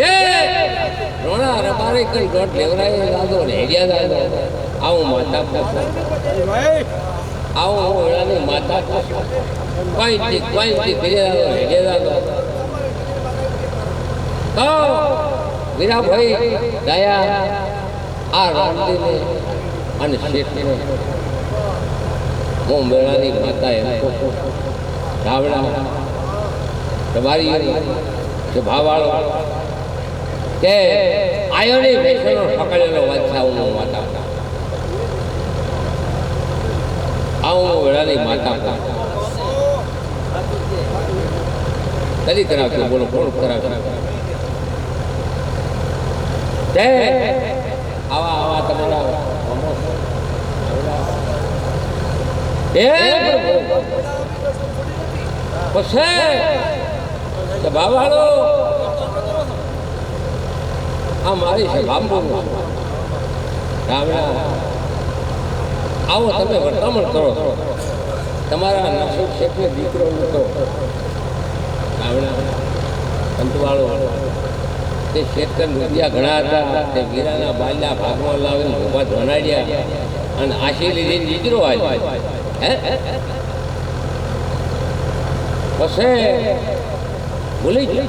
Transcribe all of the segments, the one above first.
એ રોણા કઈ દોઢ લેવરાય લાદો ને આવું માતા આવું હું વેળાની માતા પૂછો કોઈ કોઈ ઠીક કરી લાદો હેડિયા તો? આ રામજીને અને હું મેળાની માતા એમ છું. રાવણા તમારી જે ભાવાળો કે આયોની વૈષ્ણવ પકડેલો વાંચા હું માતા. આવું વેળાની માતા કદી કરાવશું બોલો કોણ કરાવશે જય આવા આવા તમારા એ પછી કે બાબાળો આ મારી છે, બાંબુ. રામણા આવો તમે વર્તમાન કરો. તમારા નસીબ શેઠને દીકરો રામણા કંટવાળો તે શેતર રૂપિયા ઘણા હતા. તે ગીરાના બાલ્યા ભાગમાં લાવીને ઊભા ધોનાડ્યા અને આશી લીધી દીકરો હે? પછી ભૂલી ગઈ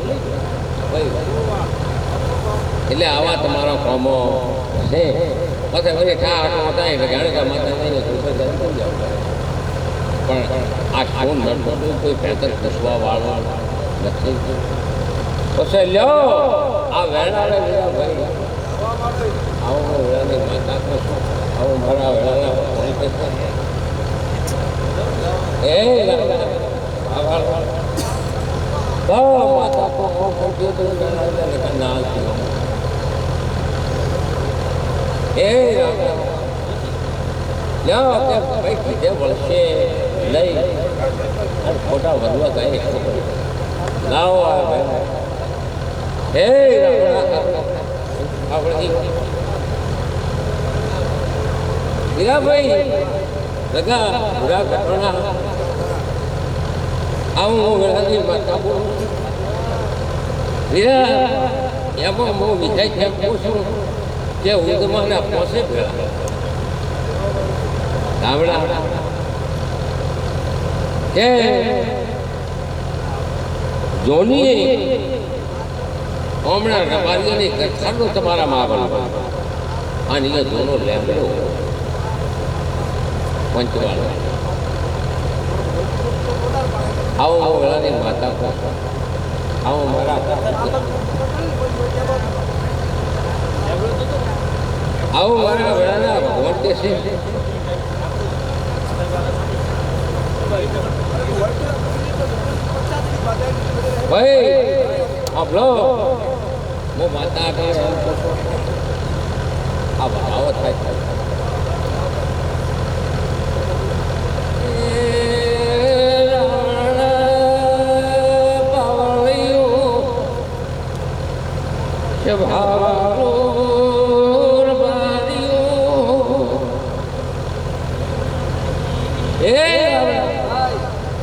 એટલે આવા તમારા કોમો છે. પછી પછી ઠા આટલો થાય એટલે જાણે માતા નહીં ઉપર પણ આ શું નડતું? કોઈ ભેતર ઘસવા વાળો નથી. પછી લ્યો, આ વેણાને લીધા ભાઈ. આવો વેળાની માતા કહું આવો મારા વેળાના ભગવાન કહે એ આભાર માતા કો કો કો કે તો વેળાને લેખા ના થયો એ લ્યો તે ભાઈ કીધે વળશે નહીં ખોટા વધવા ગઈ લાવો આવે હે આપણે હીરાભાઈ લગા ભૂરા ઘટના હું વેળાની માતા બોલું હીરા, એમાં હું વિજય કેમ પૂછું કે ઉદમાના પોસે ભેળા. ગામડા. કે જોનીએ હમણાં રબારીઓની કથાનો તમારા માગણ અને એ જૂનો લેબડો પંચવાળો. આવો હું વેળાની માતા. આવો મારા આવો મારા વેળાના ભગવાન છે? ભાઈ આપણો હું માતા આગળ એમ કહું છું. આ ભાવો થાય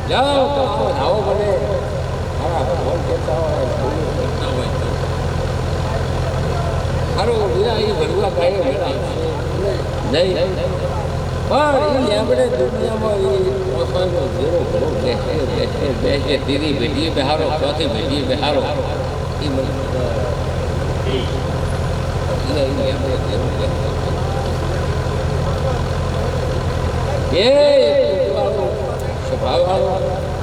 જાઓ તો આવો આવો બને મારા ભગવાન કહેતા હોય ભૂલું. ના હોય ખરું વીરા એ ભરવા કાંઈ મેળા નહીં પણ એ આપણે દુનિયામાં એ પોતાનો જેરો ઘણો બેસે બેસે બેસે ત્રીજી પેઢીએ બહારો ચોથી પેઢીએ બહારો. એ મને એ આપણે જેરો બેસે એ સ્વભાવવાળો બને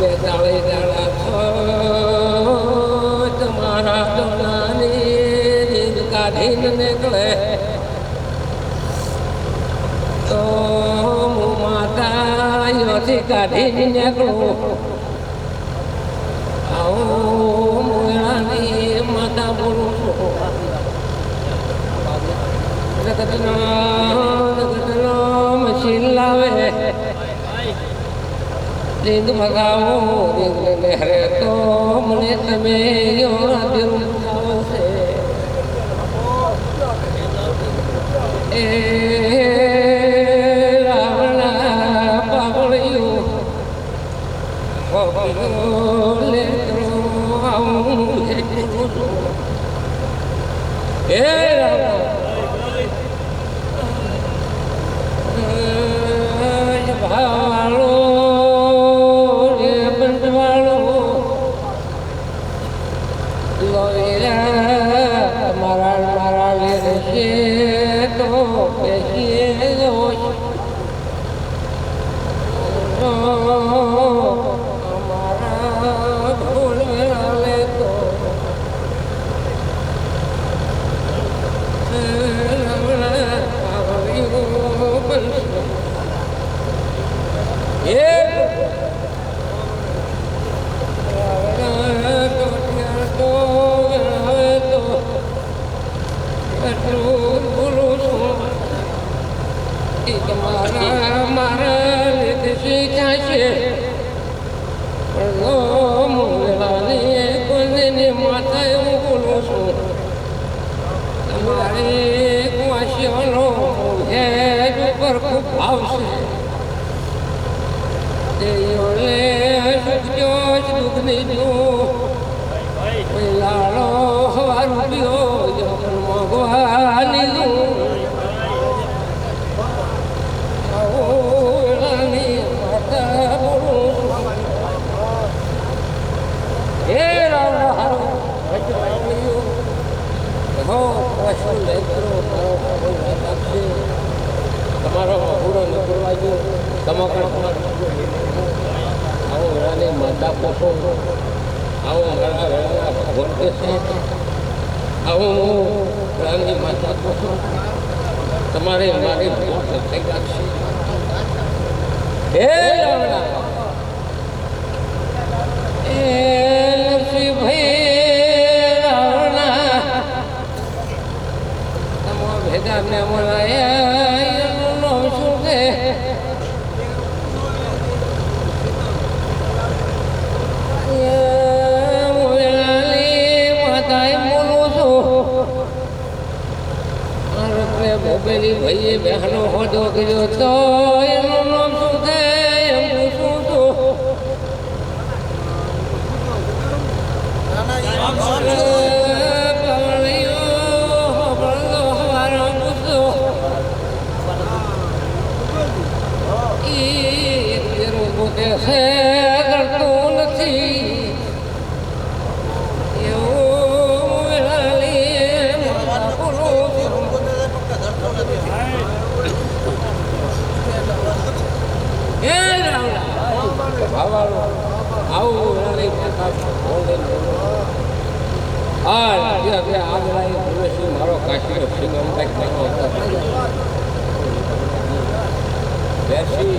બેતાળી દાડા છો તમારા દોડાની કાઢીને નીકળે તો હું માતા અહીંયાથી કાઢીને નીકળું રીંગ ભગાવો રીંગ લહેરે તો મને તમે એ રાવણા પાવળિયો માથા એવું બોલો છો તમારે કુવાસીઓનો હેડ ઉપર ખૂબ આવશે દુઃખની જો પ્રભુ તમારો પૂરો ન કરવાજો તમાકડ આવો રાની માતા પોતો આવો મારા રાણા ભગવાન કે છે આવો રાની માતા પોતો તમારે મારી ભૂલ થઈ લાગશે હે રાણા એ ને નામ શું છું ભોગેલી ભાઈએ બહેનો આવું આ જે આવું આગ લાવી ભૂલેશું મારો સિંહ આમ કંઈક બેસી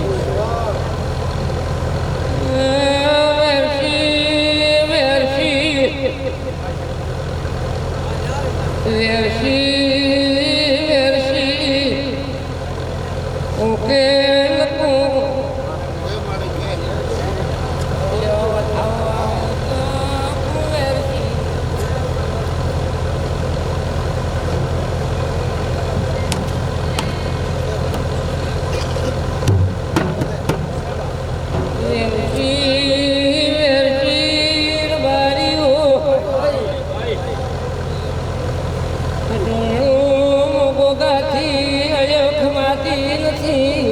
નથી તમે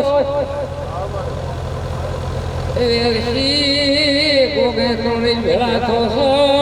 લીધો વેરસી કોકે તો ભેળા થો